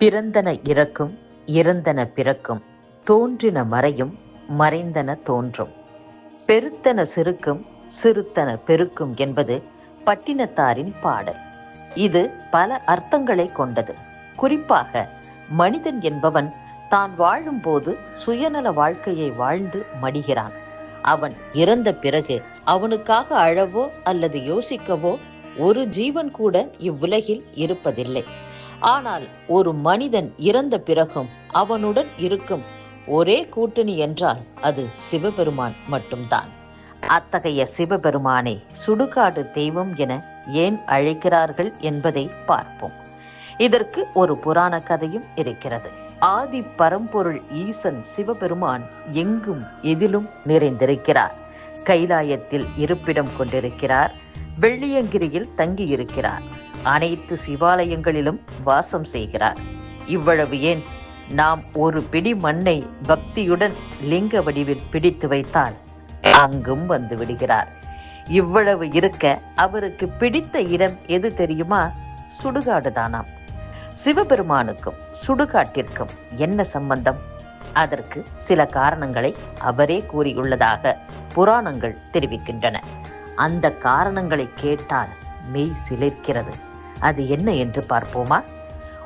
பிறந்தன இறக்கும் இறந்தன பிறக்கும் தோன்றின மறையும் மறைந்தன தோன்றும். பெருத்தன சிறுக்கும் சிறுத்தன பெருக்கும் என்பது பட்டினத்தாரின் பாடல். இது பல அர்த்தங்களை கொண்டது. குறிப்பாக மனிதன் என்பவன் தான் வாழும்போது சுயநல வாழ்க்கையை வாழ்ந்து மடிகிறான். அவன் இறந்த பிறகு அவனுக்காக அழவோ அல்லது யோசிக்கவோ ஒரு ஜீவன் கூட இவ்வுலகில் இருப்பதில்லை. ஆனால் ஒரு மனிதன் இறந்த பிறகும் அவனுடன் இருக்கும் ஒரே கூட்டணி என்றால் அது சிவபெருமான் மட்டும்தான். அத்தகைய சிவபெருமானை சுடுகாடு தெய்வம் என ஏன் அழைக்கிறார்கள் என்பதை பார்ப்போம். இதற்கு ஒரு புராண கதையும் இருக்கிறது. ஆதி பரம்பொருள் ஈசன் சிவபெருமான் எங்கும் எதிலும் நிறைந்திருக்கிறார். கைலாயத்தில் இருப்பிடம் கொண்டிருக்கிறார். வெள்ளியங்கிரியில் தங்கியிருக்கிறார். அனைத்து சிவாலயங்களிலும் வாசம் செய்கிறார். இவ்வளவு ஏன்? நாம் ஒரு பிடி மண்ணை பக்தியுடன் லிங்க வடிவில் பிடித்து வைத்தால் அங்கும் வந்து விடுகிறார். இவ்வளவு இருக்க அவருக்கு பிடித்த இடம் எது தெரியுமா? சுடுகாடுதானாம் சிவபெருமானுக்கும் சுடுகாட்டிற்கும் என்ன சம்பந்தம்? அதற்கு சில காரணங்களை அவரே கூறியுள்ளதாக புராணங்கள் தெரிவிக்கின்றன. அந்த காரணங்களை கேட்டால் மெய் சிலிர்க்கிறது. அது என்ன என்று பார்ப்போமா?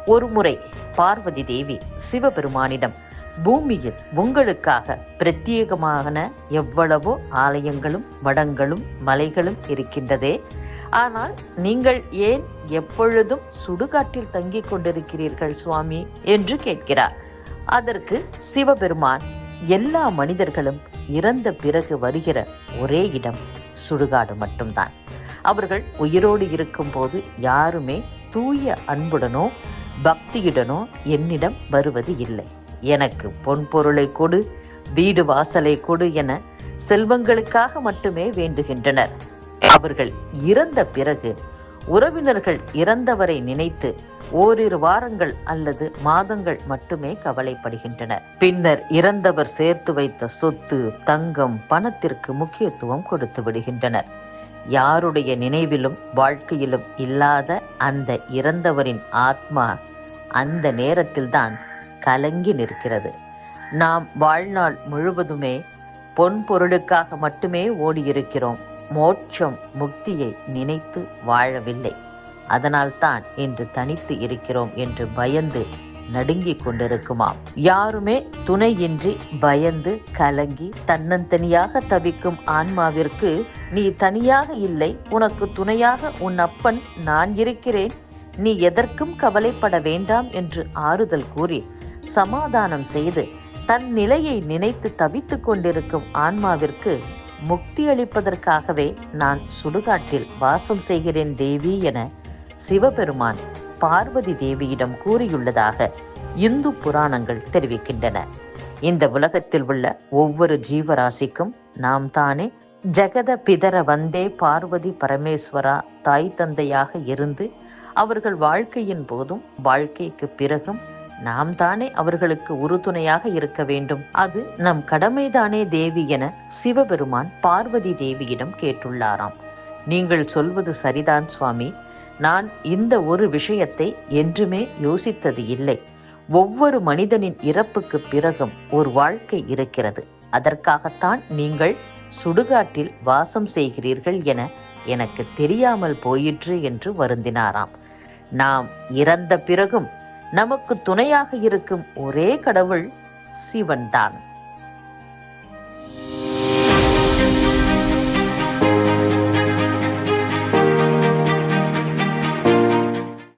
ஒருமுறை பார்வதி தேவி சிவபெருமானிடம் பூமியில் உங்களுக்காக பிரத்யேகமான எவ்வளவோ ஆலயங்களும் மடங்களும் மலைகளும் இருக்கின்றதே. ஆனால் நீங்கள் ஏன் எப்பொழுதும் சுடுகாட்டில் தங்கிக் கொண்டிருக்கிறீர்கள் சுவாமி? என்று கேட்கிறார். அதற்கு சிவபெருமான் எல்லா மனிதர்களும் இறந்த பிறகு வருகிற ஒரே இடம் சுடுகாடு மட்டும்தான். அவர்கள் உயிரோடு இருக்கும்போது யாருமே தூய அன்புடனோ பக்தியுடனோ என்னிடம் வருவது இல்லை. எனக்கு பொன் பொருளை கொடு வீடு வாசலை கொடு என செல்வங்களுக்காக மட்டுமே வேண்டுகின்றனர். அவர்கள் இறந்த பிறகு உறவினர்கள் இறந்தவரை நினைத்து ஓரிரு வாரங்கள் அல்லது மாதங்கள் மட்டுமே கவலைப்படுகின்றனர். பின்னர் இறந்தவர் சேர்த்து வைத்த சொத்து தங்கம் பணத்திற்கு முக்கியத்துவம் கொடுத்து விடுகின்றனர். யாருடைய நினைவிலும் வாழ்க்கையிலும் இல்லாத அந்த இறந்தவரின் ஆத்மா அந்த நேரத்தில்தான் கலங்கி நிற்கிறது. நாம் வாழ்நாள் முழுவதுமே பொன் பொருளுக்காக மட்டுமே ஓடியிருக்கிறோம். மோட்சம் முக்தியை நினைத்து வாழவில்லை. அதனால்தான் இன்று தனித்து இருக்கிறோம் என்று பயந்து நடுங்கிக் கொண்டிருக்குமாம். யாருமே துணையின்றி பயந்து கலங்கி தன்னந்தனியாக தவிக்கும் ஆன்மாவிற்கு நீ தனியாக இல்லை உனக்கு துணையாக உன் அப்பன் நான் இருக்கிறேன். நீ எதற்கும் கவலைப்பட வேண்டாம் என்று ஆறுதல் கூறி சமாதானம் செய்து தன் நிலையை நினைத்து தவித்துக் கொண்டிருக்கும் ஆன்மாவிற்கு முக்தி அளிப்பதற்காகவே நான் சுடுகாட்டில் வாசம் செய்கிறேன் தேவி என சிவபெருமான் பார்வதி தேவியிடம் கூறியுள்ளதாக இந்து புராணங்கள் தெரிவிக்கின்றன. இந்த உலகத்தில் உள்ள ஒவ்வொரு ஜீவராசிக்கும் நாம் தானே ஜெகத பிதர வந்தே பார்வதி பரமேஸ்வரா தாய் தந்தையாக இருந்து அவர்கள் வாழ்க்கையின் போதும் வாழ்க்கைக்கு பிறகும் நாம் தானே அவர்களுக்கு உறுதுணையாக இருக்க வேண்டும். அது நம் கடமைதானே தேவி என சிவபெருமான் பார்வதி தேவியிடம் கேட்டுள்ளாராம். நீங்கள் சொல்வது சரிதான் சுவாமி. நான் இந்த ஒரு விஷயத்தை என்றுமே யோசித்தது இல்லை. ஒவ்வொரு மனிதனின் இறப்புக்கு பிறகும் ஒரு வாழ்க்கை இருக்கிறது. அதற்காகத்தான் நீங்கள் சுடுகாட்டில் வாசம் செய்கிறீர்கள் என எனக்கு தெரியாமல் போயிற்று என்று வருந்தினாராம். நாம் இறந்த பிறகும் நமக்கு துணையாக இருக்கும் ஒரே கடவுள் சிவன்தான்.